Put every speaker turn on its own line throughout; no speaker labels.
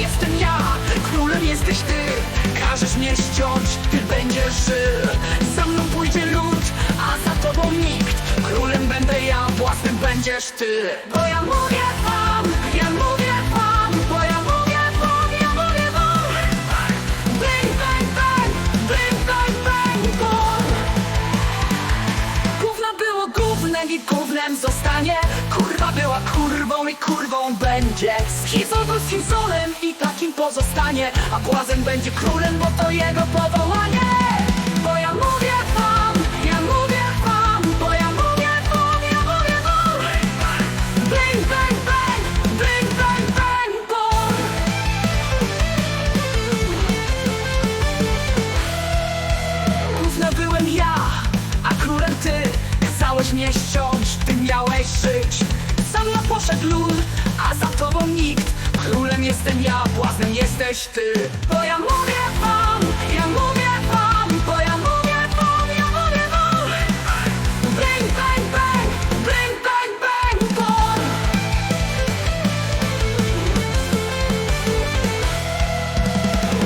jestem ja, królem jesteś ty. Każesz mnie ściąć, ty będziesz żył. Za mną pójdzie lud, a za tobą nikt. Królem będę ja, błaznem będziesz ty. Bo ja mówię wam, zostanie. Kurwa była kurwą i kurwą będzie. Był schizolem i takim pozostanie. A błazen będzie królem, bo to jego powołanie. Bo ja mówię wam, ja mówię wam Bo ja mówię wam, ja mówię wam. Bang, bang, bang, bang, bang, bang, bang Gówno byłem ja, a królem ty Kazałeś mnie ściąć, Sam na poszedł lud, a za tobą nikt. Królem jestem ja, błaznem jesteś ty. Bo ja mówię wam, ja mówię wam Bo ja mówię wam, ja mówię wam. Bang, bang, bang, bang, bang, bang, bang.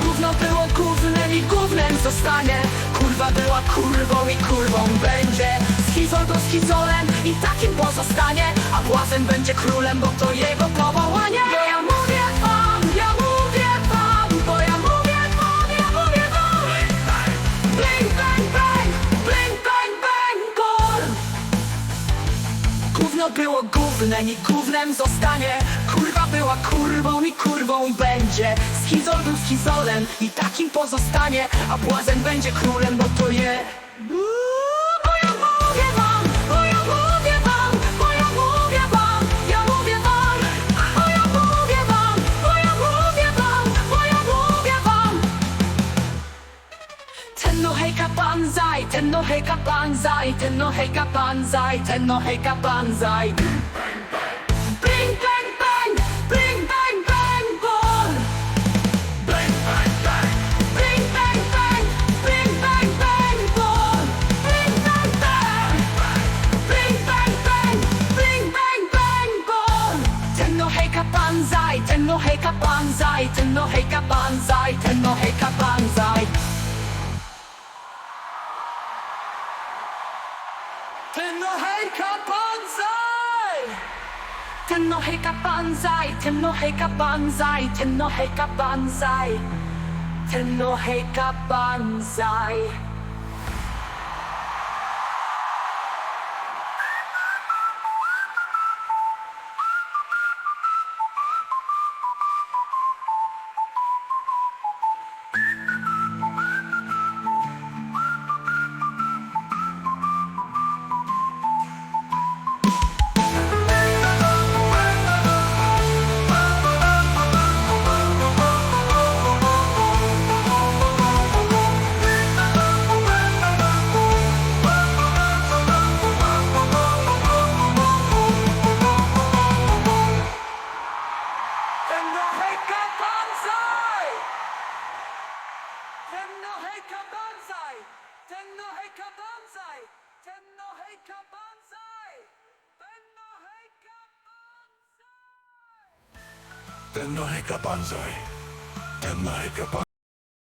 Gówno było gównem i gównem zostanie. Kurwa była kurwą i kurwą będzie Schizol był schizolem i takim pozostanie A błazen będzie królem, bo to jego powołanie. Bo ja mówię wam, ja mówię wam Bo ja mówię wam, ja mówię wam. Bang, bang, bang, bang, bang, bang, bang Gówno było gównem i gównem zostanie. Kurwa była kurwą i kurwą będzie. Schizol był schizolem i takim pozostanie A błazen będzie królem, bo to je no heka banzai, ten no heka banzai, ten no heka banzai, ten no heka banzai. Bring bang bang, bring bang bang ball. Bring bang bang, bring bang bang, bring bang bang ball. Bring bang bang, bring bang bang, bring bang bang ball. Ten no heka banzai, ten no heka banzai, ten no heka banzai, ten no heka banzai. Tenoheka Banzai, Tenoheka Banzai, Tenoheka Banzai, Tenoheka Banzai. Tenno hejka banzai! Banzai! Tenno hejka banzai! Banzai!
Tenno heka banzai. Banzai.